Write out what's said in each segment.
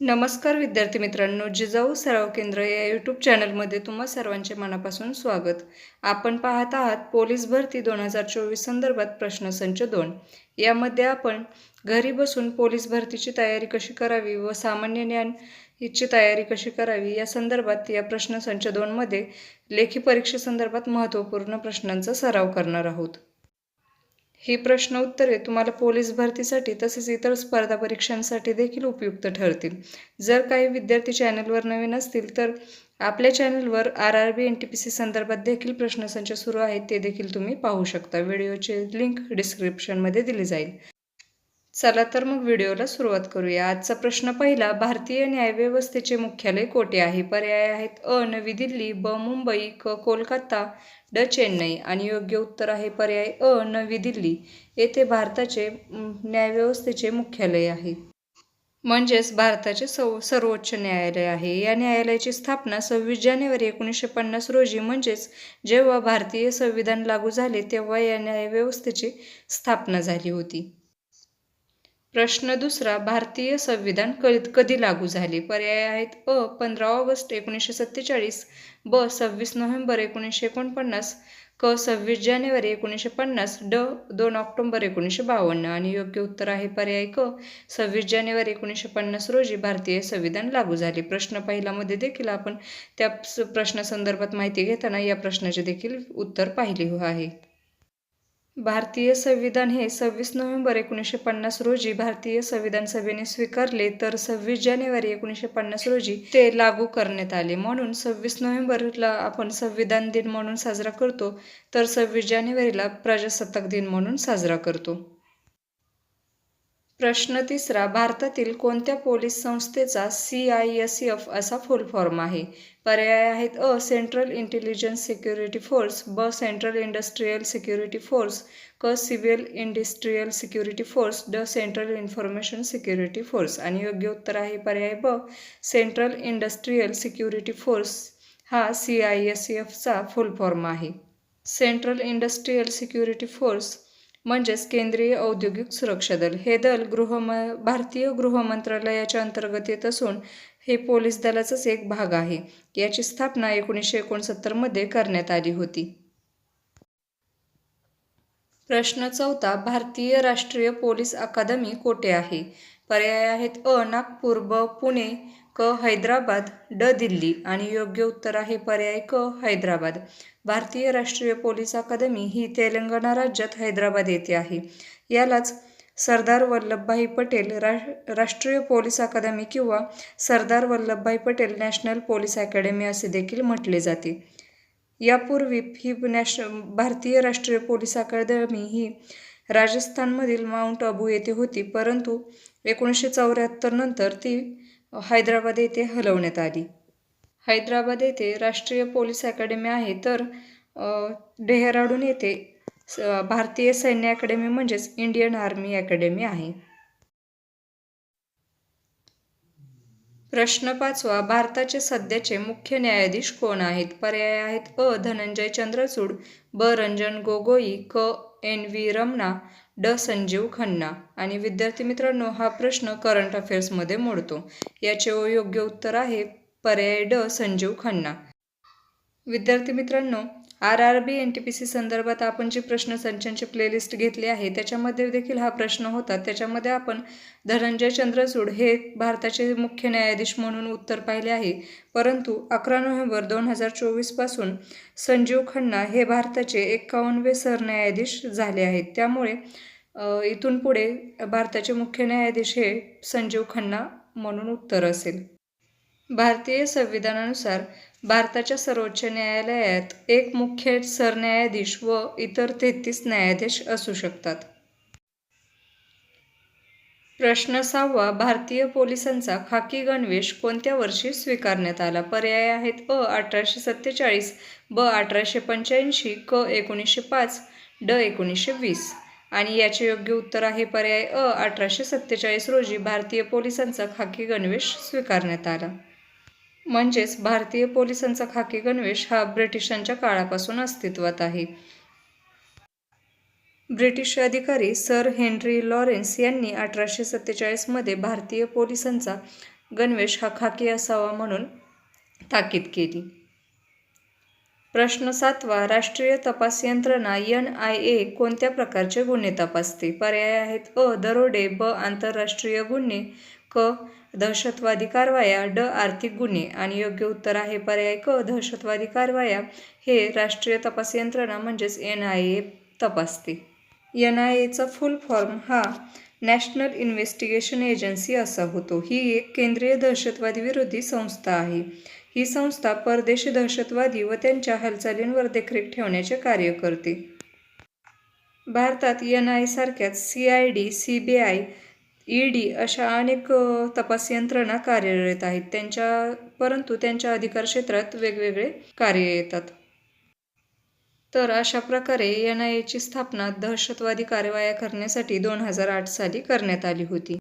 नमस्कार विद्यार्थी मित्रांनो जिजाऊ सराव केंद्र या यूट्यूब चॅनलमध्ये तुम्हा सर्वांचे मनापासून स्वागत. आपण पाहत आहात पोलीस भरती दोन हजार चोवीस संदर्भात प्रश्नसंच दोन. यामध्ये आपण घरी बसून पोलीस भरतीची तयारी कशी करावी व सामान्य ज्ञान हिची तयारी कशी करावी या संदर्भात या प्रश्नसंच दोनमध्ये लेखी परीक्षेसंदर्भात महत्त्वपूर्ण प्रश्नांचा सराव करणार आहोत. ही प्रश्न उत्तरे तुम्हाला पोलीस भरतीसाठी तसेच इतर स्पर्धा परीक्षांसाठी देखील उपयुक्त ठरतील. जर काही विद्यार्थी चॅनलवर नवीन असतील तर आपल्या चॅनलवर R R B N T P C संदर्भात देखील प्रश्नसंच सुरू आहेत ते देखील तुम्ही पाहू शकता. व्हिडिओचे लिंक डिस्क्रिप्शनमध्ये दिली जाईल. चला तर मग व्हिडिओला सुरुवात करूया. आजचा प्रश्न पहिला भारतीय न्यायव्यवस्थेचे मुख्यालय कोठे आहे? पर्याय आहेत अ नवी दिल्ली ब मुंबई क कोलकाता ड चेन्नई आणि योग्य उत्तर आहे पर्याय अ नवी दिल्ली येथे भारताचे न्यायव्यवस्थेचे मुख्यालय आहे. म्हणजेच भारताचे सव सर्वोच्च न्यायालय आहे. या न्यायालयाची स्थापना सव्वीस जानेवारी एकोणीसशे पन्नास रोजी म्हणजेच जेव्हा भारतीय संविधान लागू झाले तेव्हा या न्यायव्यवस्थेची स्थापना झाली होती. प्रश्न दुसरा भारतीय संविधान क कधी लागू झाले? पर्याय आहेत अ पंधरा ऑगस्ट एकोणीसशे सत्तेचाळीस ब सव्वीस नोव्हेंबर एकोणीसशे एकोणपन्नास क सव्वीस जानेवारी एकोणीसशे पन्नास ड दोन ऑक्टोंबर एकोणीसशे बावन्न. आणि योग्य उत्तर आहे पर्याय क सव्वीस जानेवारी एकोणीसशे पन्नास रोजी भारतीय संविधान लागू झाले. प्रश्न पहिल्यामध्ये देखील आपण त्या प्रश्नासंदर्भात माहिती घेताना या प्रश्नाचे देखील उत्तर पाहिले आहे. भारतीय संविधान हे सव्वीस नोव्हेंबर एकोणीसशे पन्नास रोजी भारतीय संविधान सभेने स्वीकारले तर सव्वीस जानेवारी एकोणीसशे पन्नास रोजी ते लागू करण्यात आले. म्हणून सव्वीस नोव्हेंबरला आपण संविधान दिन म्हणून साजरा करतो तर सव्वीस जानेवारीला प्रजासत्ताक दिन म्हणून साजरा करतो. प्रश्न तिसरा भारतातील कोणत्या पोलीस संस्थेचा सी आय एस एफ असा फुल फॉर्म आहे? पर्याय आहेत अ सेंट्रल इंटेलिजन्स सिक्युरिटी फोर्स ब सेंट्रल इंडस्ट्रीयल सिक्युरिटी फोर्स क सिव्हिल इंडस्ट्रीयल सिक्युरिटी फोर्स ड सेंट्रल इन्फॉर्मेशन सिक्युरिटी फोर्स आणि योग्य उत्तर आहे पर्याय ब सेंट्रल इंडस्ट्रीयल सिक्युरिटी फोर्स हा सी आय एस एफचा फुल फॉर्म आहे. सेंट्रल इंडस्ट्रीयल सिक्युरिटी फोर्स म्हणजेच केंद्रीय औद्योगिक सुरक्षा दल. हे दल गृहम भारतीय गृह मंत्रालयाच्या अंतर्गत येत असून हे पोलीस दलाचाच एक भाग आहे. याची स्थापना एकोणीसशे एकोणसत्तरमध्ये करण्यात आली होती. प्रश्न चौथा भारतीय राष्ट्रीय पोलीस अकादमी कोठे आहे? पर्याय आहेत अ नागपूर ब पुणे क हैदराबाद ड दिल्ली आणि योग्य उत्तर आहे पर्याय क हैदराबाद. भारतीय राष्ट्रीय पोलीस अकादमी ही तेलंगणा राज्यात हैदराबाद येथे आहे. यालाच सरदार वल्लभभाई पटेल रा राष्ट्रीय पोलीस अकादमी किंवा Sardar Vallabhbhai Patel national police academy असे देखील म्हटले जाते. यापूर्वी ही नॅश भारतीय राष्ट्रीय पोलीस अकादमी ही राजस्थानमधील माउंट अबू येथे होती परंतु एकोणीसशे चौऱ्याहत्तर नंतर ती हैदराबाद येथे हलवण्यात आली. हैदराबाद येथे राष्ट्रीय पोलीस अकॅडमी आहे तर डेहराडून येथे भारतीय सैन्य अकॅडमी म्हणजेच इंडियन आर्मी अकॅडमी आहे. प्रश्न पाचवा भारताचे सध्याचे मुख्य न्यायाधीश कोण आहेत? पर्याय आहेत अ धनंजय चंद्रचूड ब रंजन गोगोई क एन व्ही रमणा ड संजीव खन्ना आणि विद्यार्थी मित्रांनो हा प्रश्न करंट अफेअर्समध्ये मोडतो. याचे योग्य उत्तर आहे पर्याय ड संजीव खन्ना. विद्यार्थी मित्रांनो R R B N T P C संदर्भात आपण जी प्रश्नसंचांची प्लेलिस्ट घेतली आहे त्याच्यामध्ये देखील हा प्रश्न होता. त्याच्यामध्ये आपण धनंजय चंद्रचूड हे भारताचे मुख्य न्यायाधीश म्हणून उत्तर पाहिले आहे. परंतु अकरा नोव्हेंबर दोन हजार चोवीसपासून संजीव खन्ना हे भारताचे एकावन्नवे सरन्यायाधीश झाले आहेत. त्यामुळे इथून पुढे भारताचे मुख्य न्यायाधीश हे संजीव खन्ना म्हणून उत्तर असेल. भारतीय संविधानानुसार भारताच्या सर्वोच्च न्यायालयात एक मुख्य सरन्यायाधीश व इतर तेहतीस न्यायाधीश असू शकतात. प्रश्न सहावा भारतीय पोलिसांचा खाकी गणवेश कोणत्या वर्षी स्वीकारण्यात आला? पर्याय आहेत अ अठराशे सत्तेचाळीस ब अठराशे पंच्याऐंशी क एकोणीसशे पाच ड एकोणीसशे वीस. आणि याचे योग्य उत्तर आहे पर्याय अ अठराशे सत्तेचाळीस रोजी भारतीय पोलिसांचा खाकी गणवेश स्वीकारण्यात आला. म्हणजेच भारतीय पोलिसांचा खाकी गणवेश हा ब्रिटिशांच्या काळापासून अस्तित्वात आहे. ब्रिटिश अधिकारी सर हेनरी लॉरेन्स यांनी अठराशे सत्तेचाळीसमध्ये भारतीय पोलिसांचा गणवेश हा खाकी असावा म्हणून ताकीद केली. प्रश्न सातवा राष्ट्रीय तपास यंत्रणा एन आय ए कोणत्या प्रकारचे गुन्हे तपासते? पर्याय आहेत अ दरोडे ब आंतरराष्ट्रीय गुन्हे क दहशतवादी कारवाया ड आर्थिक गुन्हे आणि योग्य उत्तर आहे पर्याय क दहशतवादी कारवाया हे राष्ट्रीय तपास यंत्रणा म्हणजेच एन आय ए तपासते. एन आय एचा फुल फॉर्म हा नॅशनल इन्व्हेस्टिगेशन एजन्सी असा होतो. ही एक केंद्रीय दहशतवादी विरोधी संस्था आहे. ही संस्था परदेशी दहशतवादी व त्यांच्या हालचालींवर देखरेख ठेवण्याचे कार्य करते. भारतात एन आय सारख्याच C I D C B I E D अशा अनेक तपास यंत्रणा कार्यरत आहेत. त्यांच्या परंतु त्यांच्या अधिकार क्षेत्रात वेगवेगळे कार्य येतात. तर अशा प्रकारे एन आय एची स्थापना दहशतवादी कारवाया करण्यासाठी दोन हजार आठ साली करण्यात आली होती.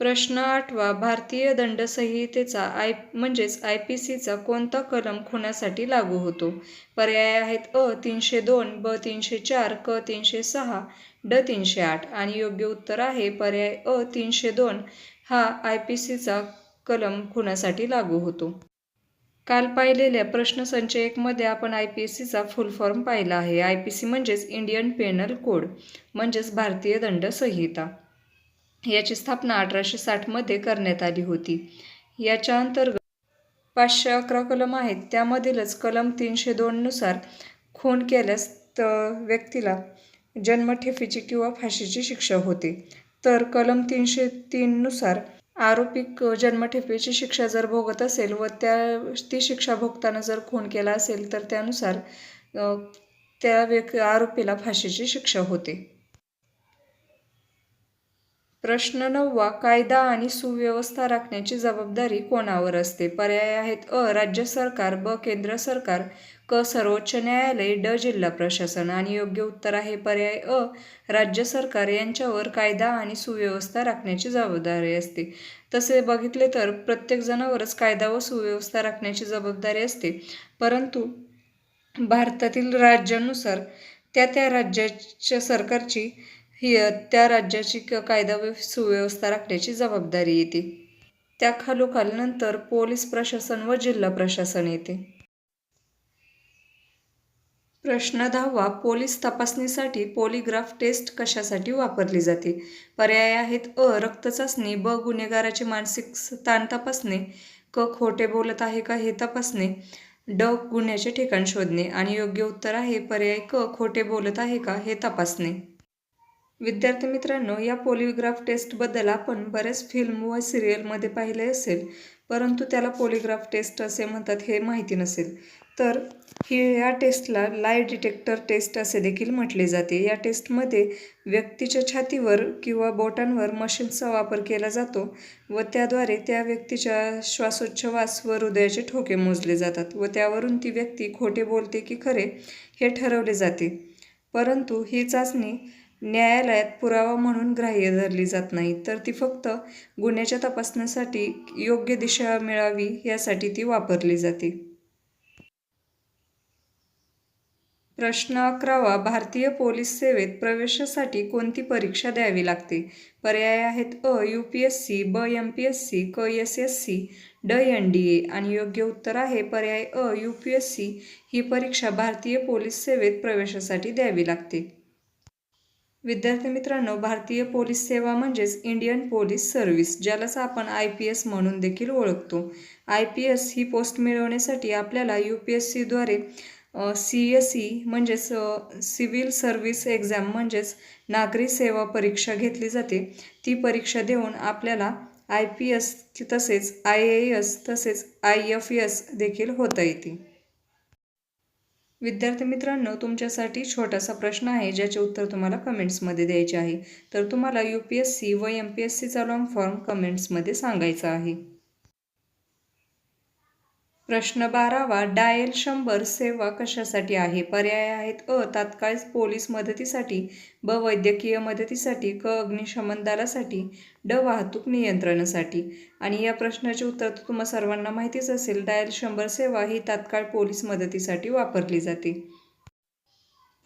प्रश्न आठवा भारतीय दंड संहितेचा आय म्हणजेच आय पी सीचा कोणता कलम खुनासाठी लागू होतो? पर्याय आहेत अ तीनशे दोन ब तीनशे चार क तीनशे सहा ड तीनशे आठ आणि योग्य उत्तर आहे पर्याय अ तीनशे दोन हा आय पी सीचा कलम खुनासाठी लागू होतो. काल पाहिलेल्या प्रश्नसंच एकमध्ये आपण आय पी एस सीचा फुल फॉर्म पाहिला आहे. आय पी सी म्हणजेच इंडियन पेनल कोड म्हणजेच भारतीय दंड संहिता. याची स्थापना अठराशे साठमध्ये करण्यात आली होती. याच्या अंतर्गत पाचशे अकरा कलम आहेत. त्यामधीलच कलम तीनशे दोननुसार खून केल्यास त व्यक्तीला जन्मठेपेची किंवा फाशीची शिक्षा होते. तर कलम तीनशे तीननुसार आरोपी जन्मठेपेची शिक्षा जर भोगत असेल व त्या ती शिक्षा भोगताना जर खून केला असेल तर त्यानुसार त्या व्यक् आरोपीला फाशीची शिक्षा होते. प्रश्न नववा कायदा आणि सुव्यवस्था राखण्याची जबाबदारी कोणावर असते? पर्याय आहेत अ राज्य सरकार ब केंद्र सरकार क सर्वोच्च न्यायालय ड जिल्हा प्रशासन आणि योग्य उत्तर आहे. पर्याय अ राज्य सरकार यांच्यावर कायदा आणि सुव्यवस्था राखण्याची जबाबदारी असते. तसे बघितले तर प्रत्येक जणावरच कायदा व सुव्यवस्था राखण्याची जबाबदारी असते. परंतु भारतातील राज्यानुसार त्या त्या राज्याच्या सरकारची ही त्या राज्याची क- कायदा व सुव्यवस्था राखण्याची जबाबदारी येते. त्या खालोखाल नंतर पोलीस प्रशासन व जिल्हा प्रशासन येते. प्रश्न दहावा पोलीस तपासणीसाठी पॉलिग्राफ टेस्ट कशासाठी वापरली जाते? पर्याय आहेत अ रक्त चाचणी ब गुन्हेगाराची मानसिक स्थान ताण तपासणे क खोटे बोलत आहे का हे तपासणे ड गुन्ह्याचे ठिकाण शोधणे आणि योग्य उत्तर आहे पर्याय क खोटे बोलत आहे का हे तपासणे. विद्यार्थी मित्रांनो या पॉलिग्राफ टेस्टबद्दल आपण बऱ्याच फिल्म व सिरियलमध्ये पाहिले असेल परंतु त्याला पॉलिग्राफ टेस्ट असे म्हणतात हे माहिती नसेल. तर ही या टेस्टला लाय डिटेक्टर टेस्ट असे देखील म्हटले जाते. या टेस्टमध्ये व्यक्तीच्या छातीवर किंवा बोटांवर मशीनचा वापर केला जातो व त्याद्वारे त्या व्यक्तीच्या श्वासोच्छवास व हृदयाचे ठोके मोजले जातात व त्यावरून ती व्यक्ती खोटे बोलते की खरे हे ठरवले जाते. परंतु ही चाचणी न्यायालयात पुरावा म्हणून ग्राह्य धरली जात नाही. तर ती फक्त गुन्ह्याच्या तपासण्यासाठी योग्य दिशा मिळावी यासाठी ती वापरली जाते. प्रश्न अकरावा भारतीय पोलीस सेवेत प्रवेशासाठी कोणती परीक्षा द्यावी लागते? पर्याय आहेत अ यू पी एस सी ब एम पी एस सी क एस एस सी ड एन डी ए आणि योग्य उत्तर आहे पर्याय अ यू पी एस सी. ही परीक्षा भारतीय पोलीस सेवेत प्रवेशासाठी द्यावी लागते. विद्यार्थी मित्रांनो भारतीय पोलीस सेवा म्हणजेच इंडियन पोलीस सर्व्हिस ज्यालाच आपण आय पी एस म्हणून देखील ओळखतो. आय पी एस ही पोस्ट मिळवण्यासाठी आपल्याला यू पी एस सीद्वारे सी एस ई म्हणजेच सिव्हिल सर्व्हिस एक्झाम म्हणजेच नागरी सेवा परीक्षा घेतली जाते. ती परीक्षा देऊन आपल्याला आय पी एस तसेच आय ए एस तसेच आय एफ एस देखील होता येते. विद्यार्थी मित्रांनो तुमच्यासाठी छोटासा प्रश्न आहे ज्याचे उत्तर तुम्हाला कमेंट्समध्ये द्यायचे आहे. तर तुम्हाला यू पी एस सी व एम पी एस सीचा लॉंग फॉर्म कमेंट्समध्ये सांगायचा आहे. प्रश्न बारावा डायल शंभर सेवा कशासाठी आहे? पर्याय आहेत. अ. तात्काळ पोलीस मदतीसाठी ब. वैद्यकीय मदतीसाठी क. अग्निशमन दलासाठी ड. वाहतूक नियंत्रणासाठी. आणि या प्रश्नाचे उत्तर तर तुम्हा सर्वांना माहितीच असेल डायल शंभर सेवा ही तात्काळ पोलीस मदतीसाठी वापरली जाते.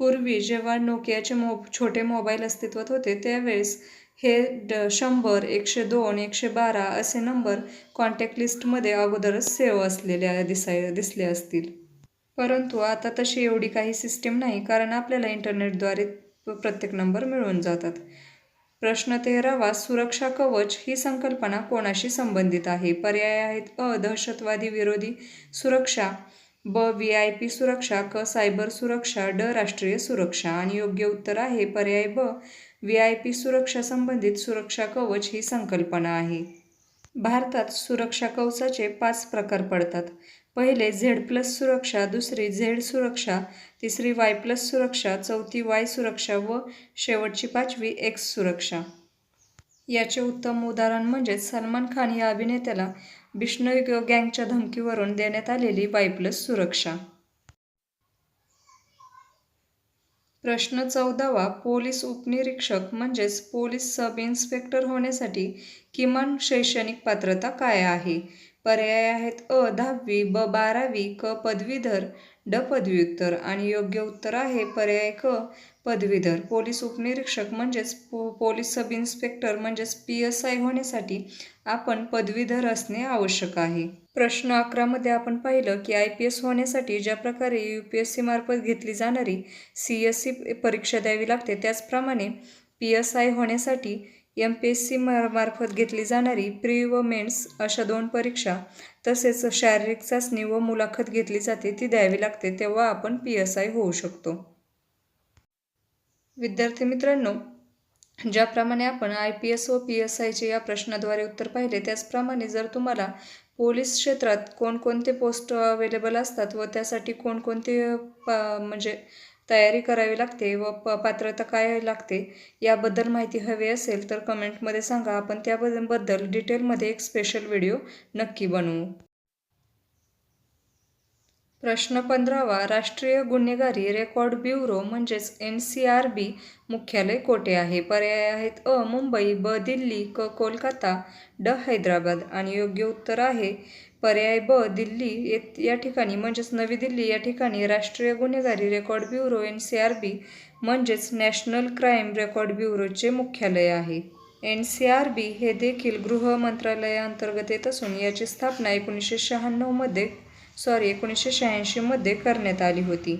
पूर्वी जेव्हा नोकियाचे मो छोटे मोबाईल अस्तित्वात होते त्यावेळेस हे ड शंभर एकशे दोन एकशे बारा असे नंबर कॉन्टॅक्ट लिस्टमध्ये अगोदरच सेव्ह असलेल्या दिसाय दिसले असतील. परंतु आता तशी एवढी काही सिस्टीम नाही कारण आपल्याला इंटरनेटद्वारे प्रत्येक नंबर मिळून जातात. प्रश्न तेरावा सुरक्षा कवच ही संकल्पना कोणाशी संबंधित आहे? पर्याय आहेत अ दहशतवादी विरोधी सुरक्षा ब व्ही आय पी सुरक्षा क सायबर सुरक्षा ड राष्ट्रीय सुरक्षा आणि योग्य उत्तर आहे पर्याय ब व्ही आय पी सुरक्षा संबंधित सुरक्षा कवच ही संकल्पना आहे. भारतात सुरक्षा कवचाचे पाच प्रकार पडतात. पहिले झेड प्लस सुरक्षा दुसरी झेड सुरक्षा तिसरी वाय प्लस सुरक्षा चौथी वाय सुरक्षा व शेवटची पाचवी एक्स सुरक्षा. याचे उत्तम उदाहरण म्हणजे सलमान खान या अभिनेत्याला बिष्णू गँगच्या धमकीवरून देण्यात आलेली वाय प्लस सुरक्षा. प्रश्न चौदावा पोलीस उपनिरीक्षक म्हणजेच पोलीस सब इन्स्पेक्टर होण्यासाठी किमान शैक्षणिक पात्रता काय आहे? पर्याय आहेत अ दहावी ब बारावी क पदवीधर ड पदव्युत्तर आणि योग्य उत्तर आहे पर्याय क पदवीधर पोलीस उपनिरीक्षक म्हणजेच पो पोलीस सब इन्स्पेक्टर म्हणजेच पी एस आय होण्यासाठी आपण पदवीधर असणे आवश्यक आहे. प्रश्न अकरामध्ये आपण पाहिलं की आय पी एस होण्यासाठी ज्या प्रकारे यू पी एस सीमार्फत घेतली जाणारी सी एस सी परीक्षा द्यावी लागते त्याचप्रमाणे पी एस आय होण्यासाठी एम पी एस सी मार्फत घेतली जाणारी प्री व मेन्स अशा दोन परीक्षा तसेच शारीरिक चाचणी व मुलाखत घेतली जाते ती द्यावी लागते तेव्हा आपण पी एस आय होऊ शकतो. विद्यार्थी मित्रांनो ज्याप्रमाणे आपण आय पी एस व पी एस आयचे या प्रश्नाद्वारे उत्तर पाहिले त्याचप्रमाणे जर तुम्हाला पोलीस क्षेत्रात कोणकोणते पोस्ट अवेलेबल असतात व त्यासाठी कोणकोणते पा म्हणजे तयारी करावी लागते व प पात्रता काय लागते याबद्दल माहिती हवी असेल तर कमेंटमध्ये सांगा. आपण त्याबद्दल डिटेलमध्ये एक स्पेशल व्हिडिओ नक्की बनवू. प्रश्न पंधरावा राष्ट्रीय गुन्हेगारी रेकॉर्ड ब्युरो म्हणजेच एन सी आर बी मुख्यालय कोठे आहे? पर्याय आहेत अ मुंबई ब दिल्ली क कोलकाता ड हैदराबाद आणि योग्य उत्तर आहे. पर्याय ब दिल्ली या ठिकाणी म्हणजेच नवी दिल्ली या ठिकाणी राष्ट्रीय गुन्हेगारी record bureau N C R B म्हणजेच नॅशनल क्राईम रेकॉर्ड ब्युरोचे मुख्यालय आहे. एन सी आर बी हे देखील गृह मंत्रालयाअंतर्गत येत असून याची स्थापना एकोणीसशे शहाण्णवमध्ये सॉरी एकोणीसशे शहाऐंशीमध्ये करण्यात आली होती.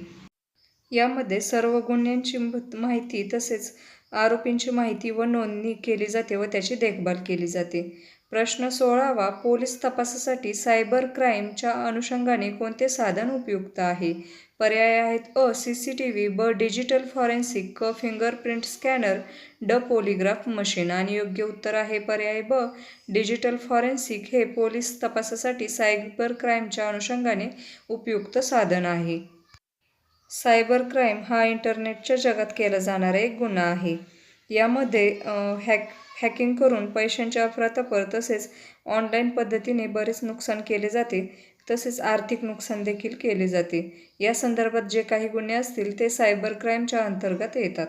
यामध्ये सर्व गुन्ह्यांची माहिती तसेच आरोपींची माहिती व नोंदणी केली जाते व त्याची देखभाल केली जाते. प्रश्न सोळावा पोलीस तपासासाठी सायबर क्राईमच्या अनुषंगाने कोणते साधन उपयुक्त आहे? पर्याय आहेत. अ सी सी टी व्ही ब डिजिटल फॉरेन्सिक क फिंगरप्रिंट स्कॅनर ड पोलिग्राफ मशीन आणि योग्य उत्तर आहे. पर्याय ब डिजिटल फॉरेन्सिक हे पोलीस तपासासाठी सायबर क्राईमच्या अनुषंगाने उपयुक्त साधन आहे. सायबर क्राईम हा इंटरनेटच्या जगात केला जाणारा एक गुन्हा आहे. यामध्ये हॅक हॅकिंग करून पैशांच्या अफरातफर तसेच ऑनलाईन पद्धतीने बरेच नुकसान केले जाते. तसेच आर्थिक नुकसान देखील केले जाते. या संदर्भात जे काही गुन्हे असतील ते सायबर क्राईमच्या अंतर्गत येतात.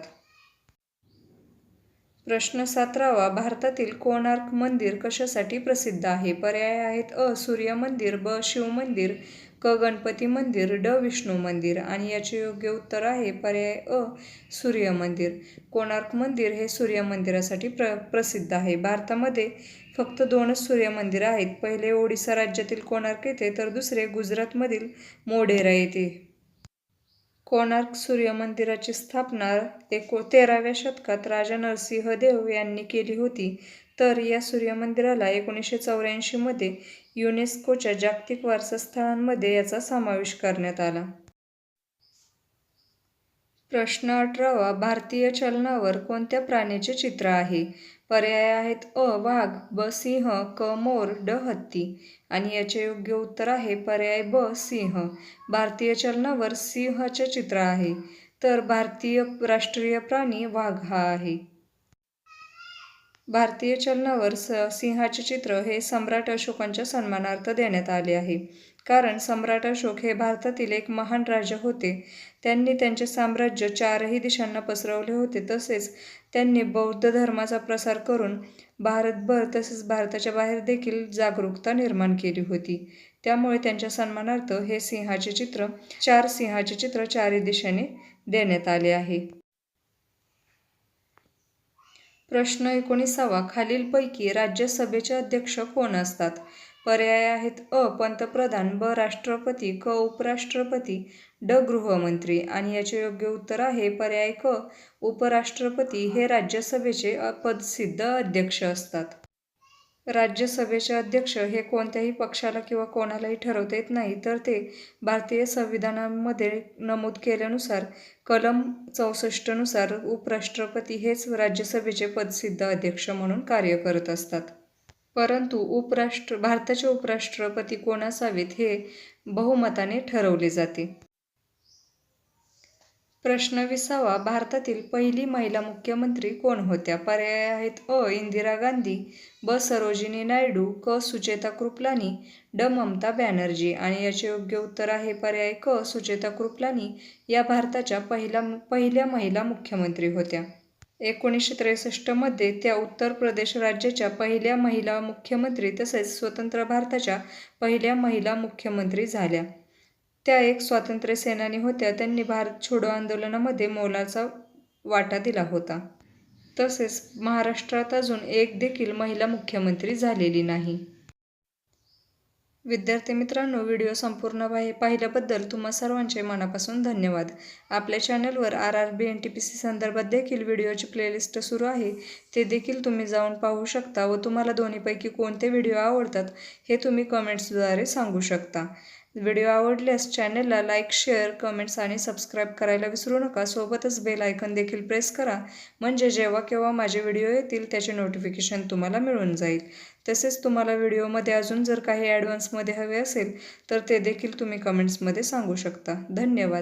प्रश्न सतरावा भारतातील कोणार्क मंदिर कशासाठी प्रसिद्ध आहे? पर्याय आहेत अ सूर्य मंदिर ब शिव मंदिर क गणपती मंदिर ड विष्णू मंदिर आणि याचे योग्य उत्तर आहे पर्याय अ सूर्य मंदिर. कोणार्क मंदिर हे सूर्य मंदिरासाठी प्र प्रसिद्ध आहे. भारतामध्ये फक्त दोनच सूर्य मंदिरं आहेत. पहिले ओडिसा राज्यातील कोणार्क येथे तर दुसरे गुजरातमधील मोढेरा येथे. कोणार्क सूर्य मंदिराची स्थापना एको तेराव्या शतकात राजा नरसिंहदेव यांनी केली होती. तर या सूर्यमंदिराला एकोणीसशे चौऱ्याऐंशीमध्ये युनेस्कोच्या जागतिक वारसा स्थळांमध्ये याचा समावेश करण्यात आला. प्रश्न अठरावा भारतीय चलनावर कोणत्या प्राण्याचे चित्र आहे? पर्याय आहेत अ वाघ ब सिंह क मोर ड हत्ती. आणि याचे योग्य उत्तर आहे पर्याय ब सिंह. भारतीय चलनावर सिंहाचे चित्र आहे. तर भारतीय राष्ट्रीय प्राणी वाघ हा आहे. भारतीय चलनावर स सिंहाचे चित्र हे सम्राट अशोकांच्या सन्मानार्थ देण्यात आले आहे. कारण सम्राट अशोक हे भारतातील एक महान राजा होते. त्यांनी त्यांचे साम्राज्य चारही दिशांना पसरवले होते. तसेच त्यांनी बौद्ध धर्माचा प्रसार करून भारतभर तसेच भारताच्या बाहेर देखील जागरूकता निर्माण केली होती. त्यामुळे त्यांच्या सन्मानार्थ हे सिंहाचे चित्र चार सिंहाचे चित्र चारही दिशेने देण्यात आले आहे. प्रश्न एकोणीसावा खालीलपैकी राज्यसभेचे अध्यक्ष कोण असतात? पर्याय आहेत अ. पंतप्रधान ब. राष्ट्रपती क. उपराष्ट्रपती ड. गृहमंत्री. आणि याचे योग्य उत्तर आहे पर्याय क. उपराष्ट्रपती. हे राज्यसभेचे अपदसिद्ध पदसिद्ध अध्यक्ष असतात. राज्यसभेचे अध्यक्ष हे कोणत्याही पक्षाला किंवा कोणालाही ठरवता येत नाही तर ते भारतीय संविधानामध्ये नमूद केल्यानुसार कलम चौसष्टनुसार उपराष्ट्रपती हेच राज्यसभेचे पदसिद्ध अध्यक्ष म्हणून कार्य करत असतात. परंतु उपराष्ट्र भारताचे उपराष्ट्रपती कोण असावेत हे बहुमताने ठरवले जाते. प्रश्न विसावा. भारतातील पहिली महिला मुख्यमंत्री कोण होत्या? पर्याय आहेत अ. इंदिरा गांधी ब. सरोजिनी नायडू क. सुचेता कृपलानी ड. ममता बॅनर्जी. आणि याचे योग्य उत्तर आहे पर्याय क. सुचेता कृपलानी या भारताच्या पहिला पहिल्या महिला मुख्यमंत्री होत्या. एकोणीसशे त्रेसष्टमध्ये त्या उत्तर प्रदेश राज्याच्या पहिल्या महिला मुख्यमंत्री तसेच स्वतंत्र भारताच्या पहिल्या महिला मुख्यमंत्री झाल्या. त्या एक स्वातंत्र्य सेनानी होत्या. त्यांनी भारत छोडो आंदोलनामध्ये मोलाचा वाटा दिला होता. तसेच महाराष्ट्रात अजून एक देखील महिला मुख्यमंत्री झालेली नाही. विद्यार्थी मित्रांनो व्हिडिओ संपूर्ण पाहि पाहिल्याबद्दल तुम्हा सर्वांचे मनापासून धन्यवाद. आपल्या चॅनलवर R R B N T P C संदर्भात देखील व्हिडिओची प्लेलिस्ट सुरू आहे. ते देखील तुम्ही जाऊन पाहू शकता व तुम्हाला दोन्हीपैकी कोणते व्हिडिओ आवडतात हे तुम्ही कमेंट्सद्वारे सांगू शकता. व्हिडिओ आवडल्यास चॅनलला लाईक शेअर कमेंट्स आणि सबस्क्राईब करायला विसरू नका. सोबतच बेल आयकन देखील प्रेस करा. म्हणजे जेव्हा केव्हा माझे व्हिडिओ येतील त्याचे नोटिफिकेशन तुम्हाला मिळून जाईल. तसेच तुम्हाला व्हिडिओमध्ये अजून जर काही ॲडव्हान्समध्ये हवे असेल तर ते देखील तुम्ही कमेंट्समध्ये सांगू शकता. धन्यवाद.